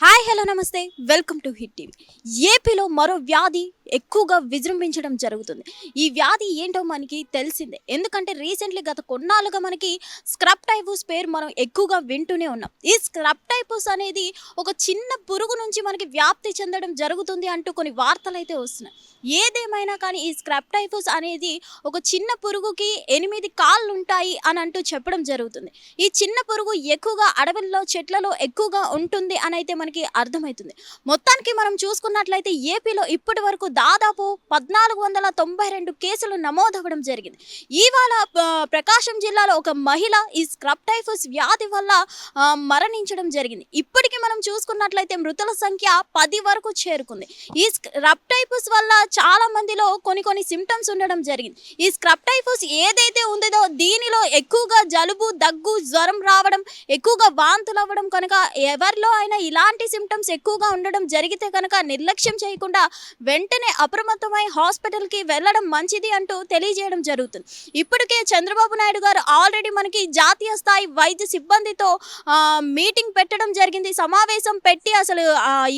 Hi hello నమస్తే. Welcome to Hit TV. ఏపీలో మరో వ్యాధి ఎక్కువగా విజృంభించడం జరుగుతుంది. ఈ వ్యాధి ఏంటో మనకి తెలిసిందే. ఎందుకంటే రీసెంట్లీ గత కొన్నాళ్ళుగా మనకి స్క్రబ్ టైఫూస్ పేరు మనం ఎక్కువగా వింటూనే ఉన్నాం. ఈ స్క్రబ్ టైఫూస్ అనేది ఒక చిన్న పురుగు నుంచి మనకి వ్యాప్తి చెందడం జరుగుతుంది అంటూ కొన్ని వార్తలు అయితే వస్తున్నాయి. ఏదేమైనా కానీ ఈ స్క్రబ్ టైఫూస్ అనేది ఒక చిన్న పురుగుకి ఎనిమిది కాళ్ళు ఉంటాయి అని అంటూ చెప్పడం జరుగుతుంది. ఈ చిన్న పురుగు ఎక్కువగా అడవుల్లో చెట్లలో ఎక్కువగా ఉంటుంది అని అయితే మనకి అర్థమవుతుంది మొత్తానికి మనం చూసుకున్నట్లయితే ఏపీలో ఇప్పటి వరకు దాదాపు పద్నాలుగు వందల తొంభై రెండు కేసులు నమోదవ్వడం జరిగింది. ఇవాళ ప్రకాశం జిల్లాలో ఒక మహిళ ఈ స్క్రబ్ టైఫస్ వ్యాధి వల్ల మరణించడం జరిగింది. ఇప్పటికీ మనం చూసుకున్నట్లయితే మృతుల సంఖ్య పది వరకు చేరుకుంది. ఈ స్క్రబ్ టైఫస్ వల్ల చాలా మందిలో కొన్ని కొన్ని సిమ్టమ్స్ ఉండడం జరిగింది. ఈ స్క్రబ్ టైఫస్ ఏదైతే ఉందో దీనిలో ఎక్కువగా జలుబు దగ్గు జ్వరం రావడం ఎక్కువగా వాంతులు అవ్వడం కనుక ఎవరిలో అయినా ఇలాంటి సిమ్టమ్స్ ఎక్కువగా ఉండడం జరిగితే కనుక నిర్లక్ష్యం చేయకుండా వెంటనే అప్రమత్తమై హాస్పిటల్కి వెళ్ళడం మంచిది అంటూ తెలియజేయడం జరుగుతుంది. ఇప్పటికే చంద్రబాబు నాయుడు గారు ఆల్రెడీ మనకి జాతీయ స్థాయి వైద్య సిబ్బందితో మీటింగ్ పెట్టడం జరిగింది. సమావేశం పెట్టి అసలు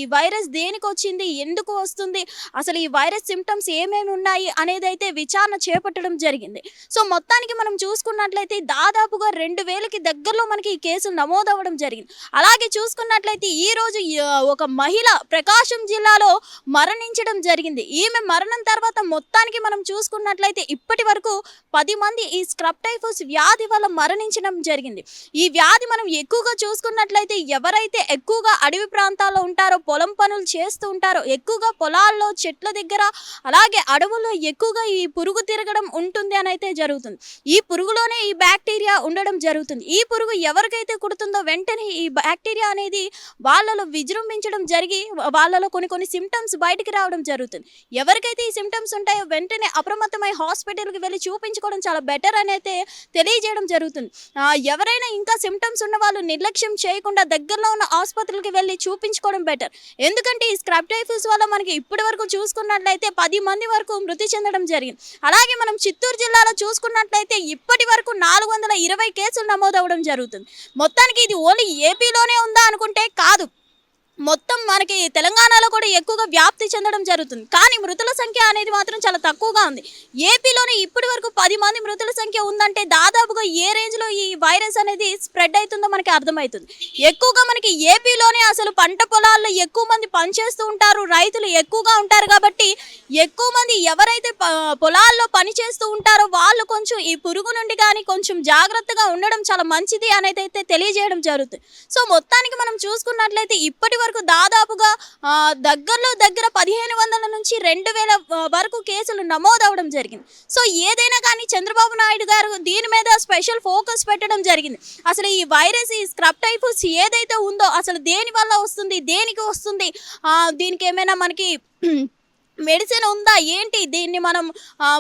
ఈ వైరస్ దేనికి వచ్చింది? ఎందుకు వస్తుంది? అసలు ఈ వైరస్ సిమ్టమ్స్ ఏమేమి ఉన్నాయి? అనేది అయితే విచారణ చేపట్టడం జరిగింది. సో మొత్తానికి మనం చూసుకున్నట్లయితే దాదాపుగా రెండు వేలకి దగ్గరలో మనకి ఈ కేసులు నమోదవ్వడం జరిగింది. అలాగే చూసుకున్నట్లయితే ఈ రోజు ఆ, ఒక మహిళ ప్రకాశం జిల్లాలో మరణించడం జరిగింది. ఈమె మరణం తర్వాత మొత్తానికి మనం చూసుకున్నట్లయితే ఇప్పటి వరకు పది మంది ఈ స్క్రబ్ టైఫోస్ వ్యాధి వల్ల మరణించడం జరిగింది. ఈ వ్యాధి మనం ఎక్కువగా చూసుకున్నట్లయితే ఎవరైతే ఎక్కువగా అడవి ప్రాంతాల్లో ఉంటారో పొలం పనులు చేస్తూ ఉంటారో ఎక్కువగా పొలాల్లో చెట్ల దగ్గర అలాగే అడవుల్లో ఎక్కువగా ఈ పురుగు తిరగడం ఉంటుంది అని అయితే జరుగుతుంది. ఈ పురుగులోనే ఈ బ్యాక్టీరియా ఉండడం జరుగుతుంది. ఈ పురుగు ఎవరికైతే కుడుతుందో వెంటనే ఈ బ్యాక్టీరియా అనేది వాళ్ళలో విజృంభించడం జరిగి వాళ్ళలో కొన్ని కొన్ని సిమ్టమ్స్ బయటికి రావడం జరుగుతుంది. ఎవరికైతే ఈ సిమ్టమ్స్ ఉంటాయో వెంటనే అప్రమత్తమై హాస్పిటల్కి వెళ్ళి చూపించుకోవడం చాలా బెటర్ అని అయితే తెలియజేయడం జరుగుతుంది. ఎవరైనా ఇంకా సిమ్టమ్స్ ఉన్న వాళ్ళు నిర్లక్ష్యం చేయకుండా దగ్గరలో ఉన్న ఆసుపత్రులకి వెళ్ళి చూపించుకోవడం బెటర్ ఎందుకంటే ఈ స్క్రబ్ టైఫిల్స్ వల్ల మనకి ఇప్పటి వరకు చూసుకున్నట్లయితే పది మంది వరకు మృతి చెందడం జరిగింది. అలాగే మనం చిత్తూరు జిల్లాలో చూసుకున్నట్లయితే ఇప్పటి వరకు నాలుగు వందల ఇరవై కేసులు నమోదవడం జరుగుతుంది. మొత్తానికి ఇది ఓన్లీ ఏపీలోనే ఉందా అనుకుంటే కాదు. మొత్తం మనకి తెలంగాణలో కూడా ఎక్కువగా వ్యాప్తి చెందడం జరుగుతుంది. కానీ మృతుల సంఖ్య అనేది మాత్రం చాలా తక్కువగా ఉంది. ఏపీలోనే ఇప్పటి వరకు పది మంది మృతుల సంఖ్య ఉందంటే దాదాపుగా ఏ రేంజ్లో ఈ వైరస్ అనేది స్ప్రెడ్ అవుతుందో మనకి అర్థమవుతుంది. ఎక్కువగా మనకి ఏపీలోనే అసలు పంట పొలాల్లో ఎక్కువ మంది పనిచేస్తూ ఉంటారు. రైతులు ఎక్కువగా ఉంటారు కాబట్టి ఎక్కువ మంది ఎవరైతే పొలాల్లో పని చేస్తూ ఉంటారో వాళ్ళు కొంచెం ఈ పురుగు నుండి కానీ కొంచెం జాగ్రత్తగా ఉండడం చాలా మంచిది అనేది అయితే తెలియజేయడం జరుగుతుంది. సో మొత్తానికి మనం చూసుకున్నట్లయితే ఇప్పటి వరకు దాదాపుగా దగ్గరలో దగ్గర పదిహేను వందల నుంచి రెండు వేల వరకు కేసులు నమోదవడం జరిగింది. సో ఏదైనా కానీ చంద్రబాబు నాయుడు గారు దీని మీద స్పెషల్ ఫోకస్ పెట్టడం జరిగింది. అసలు ఈ వైరస్ ఈ స్క్రబ్ టైఫస్ ఏదైతే ఉందో అసలు దేని వల్ల వస్తుంది దేనికి వస్తుంది? దీనికి ఏమైనా మనకి మెడిసిన్ ఉందా? ఏంటి దీన్ని మనం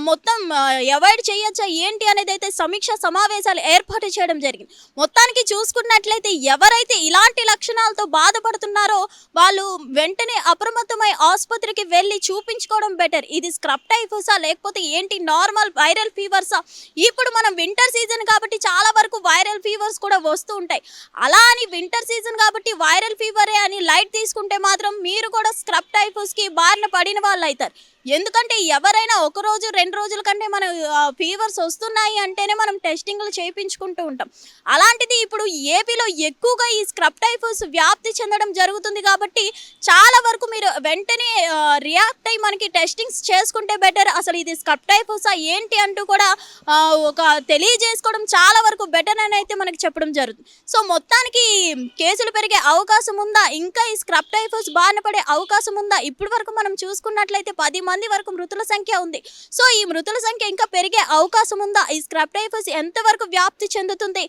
మొత్తం అవాయిడ్ చేయొచ్చా? ఏంటి అనేది అయితే సమీక్ష సమావేశాలు ఏర్పాటు చేయడం జరిగింది. మొత్తానికి చూసుకున్నట్లయితే ఎవరైతే ఇలాంటి లక్షణాలతో బాధపడుతున్నారో వాళ్ళు వెంటనే అప్రమత్తమై ఆసుపత్రికి వెళ్ళి చూపించుకోవడం బెటర్ ఇది స్క్రబ్ టైఫోసా లేకపోతే ఏంటి నార్మల్ వైరల్ ఫీవర్సా? ఇప్పుడు మనం వింటర్ సీజన్ కాబట్టి చాలా వరకు వైరల్ ఫీవర్స్ కూడా వస్తూ ఉంటాయి. అలా అని వింటర్ సీజన్ కాబట్టి వైరల్ ఫీవరే అని లైట్ తీసుకుంటే మాత్రం మీరు కూడా స్క్రబ్ టైఫోస్కి బారిన పడిన వాళ్ళు అవుతారు. ఎందుకంటే ఎవరైనా ఒక రోజు రెండు రోజుల కంటే మన ఫీవర్స్ వస్తున్నాయి అంటేనే మనం టెస్టింగ్లు చేయించుకుంటూ ఉంటాం. అలాంటిది ఇప్పుడు ఏపీలో ఎక్కువగా ఈ స్క్రబ్ టైఫస్ వ్యాప్తి చెందడం జరుగుతుంది కాబట్టి చాలా వరకు మీరు వెంటనే రియాక్ట్ అయ్యి మనకి టెస్టింగ్స్ చేసుకుంటే బెటర్ అసలు ఇది స్క్రబ్ టైఫోసా ఏంటి అంటూ కూడా ఒక తెలియజేసుకోవడం చాలా వరకు బెటర్ అని అయితే మనకి చెప్పడం జరుగుతుంది. సో మొత్తానికి కేసులు పెరిగే అవకాశం ఉందా? ఇంకా ఈ స్క్రబ్ టైఫోస్ బారిన పడే అవకాశం ఉందా? ఇప్పటి వరకు మనం చూసుకున్నట్లయితే పది మంది వరకు మృతుల సంఖ్య ఉంది. సో ఈ మృతుల సంఖ్య ఇంకా పెరిగే అవకాశం ఉందా? ఈ స్క్రబ్ టైఫస్ ఎంతవరకు వ్యాప్తి చెందుతుంది?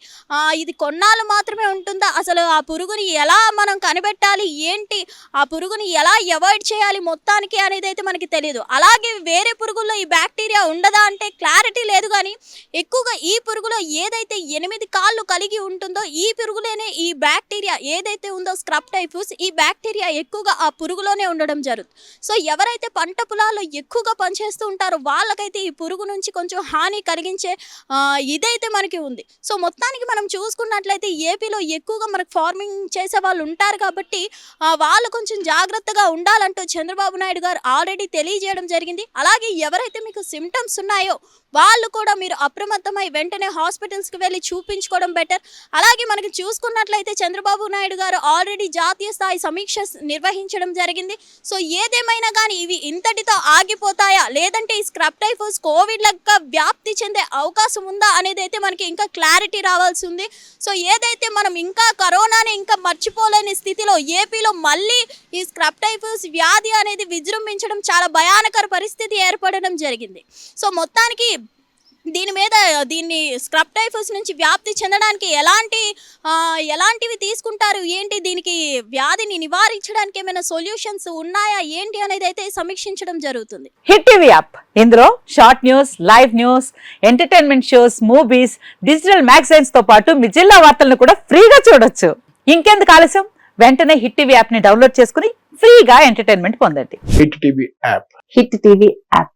ఇది కొన్నాళ్ళు మాత్రమే ఉంటుందా? అసలు ఆ పురుగుని ఎలా మనం కనిపెట్టాలి? ఏంటి? ఆ పురుగుని ఎలా అవాయిడ్ చేయాలి మొత్తానికి అనేది అయితే మనకి తెలియదు అలాగే వేరే పురుగుల్లో ఈ బ్యాక్టీరియా ఉండదా అంటే క్లారిటీ లేదు కానీ ఎక్కువగా ఈ పురుగులో ఏదైతే ఎనిమిది కాళ్ళు కలిగి ఉంటుందో ఈ పురుగులోనే ఈ బ్యాక్టీరియా ఏదైతే ఉందో స్క్రబ్ టైఫూస్ ఈ బ్యాక్టీరియా ఎక్కువగా ఆ పురుగులోనే ఉండడం జరుగుతుంది సో ఎవరైతే పంట పొలాల్లో ఎక్కువగా పనిచేస్తూ ఉంటారో. వాళ్ళకైతే ఈ పురుగు నుంచి కొంచెం హాని కలిగించే ఇదైతే మనకి ఉంది. సో మొత్తానికి మనం చూసుకున్నట్లయితే ఏపీలో ఎక్కువగా మనకు ఫార్మింగ్ చేసే వాళ్ళు ఉంటారు కాబట్టి వాళ్ళు కొంచెం జాగ్రత్తగా ఉండాలంటూ చంద్రబాబు నాయుడు గారు ఆల్రెడీ తెలియజేయడం జరిగింది. అలాగే ఎవరైతే మీకు సిమ్టమ్స్ ఉన్నాయో వాళ్ళు కూడా మీరు అప్రమత్తమై వెంటనే హాస్పిటల్స్కి వెళ్ళి చూపించుకోవడం బెటర్ అలాగే మనకి చూసుకున్నట్లయితే చంద్రబాబు నాయుడు గారు ఆల్రెడీ జాతీయ స్థాయి సమీక్ష నిర్వహించడం జరిగింది. సో ఏదేమైనా కానీ ఇవి ఇంతటితో ఆగిపోతాయా? లేదంటే ఈ స్క్రబ్ టైఫస్ కోవిడ్ లెక్క వ్యాప్తి చెందే అవకాశం ఉందా అనేది అయితే మనకి ఇంకా క్లారిటీ రావాల్సి ఉంది. సో ఏదైతే మనం ఇంకా కరోనాని ఇంకా మర్చిపోలేని స్థితిలో ఏపీలో మళ్ళీ ఈ స్క్రబ్ టైఫస్ వ్యాధి అనేది విజృంభించడం చాలా భయానకర పరిస్థితి ఏర్పడడం జరిగింది. సో మొత్తానికి దీని మీద దీన్ని స్క్రబ్ టైఫోస్ నుంచి వ్యాప్తి చెందడానికి ఎలాంటి ఎలాంటివి తీసుకుంటారు? ఏంటి దీనికి వ్యాధిని నివారించడానికి ఏమైనా సొల్యూషన్స్ ఉన్నాయా? ఏంటి అనేది అయితే సమీక్షించడం జరుగుతుంది. Hit TV app. ఇందులో short news live news entertainment shows movies digital మ్యాగజైన్స్తో పాటు మీ జిల్లా వార్తలను కూడా ఫ్రీగా చూడొచ్చు. ఇంకెందుకు ఆలస్యం? వెంటనే హిట్ టీవీ యాప్ని డౌన్లోడ్ చేసుకుని ఫ్రీగా ఎంటర్టైన్మెంట్ పొందండి. Hit TV app. Hit TV app.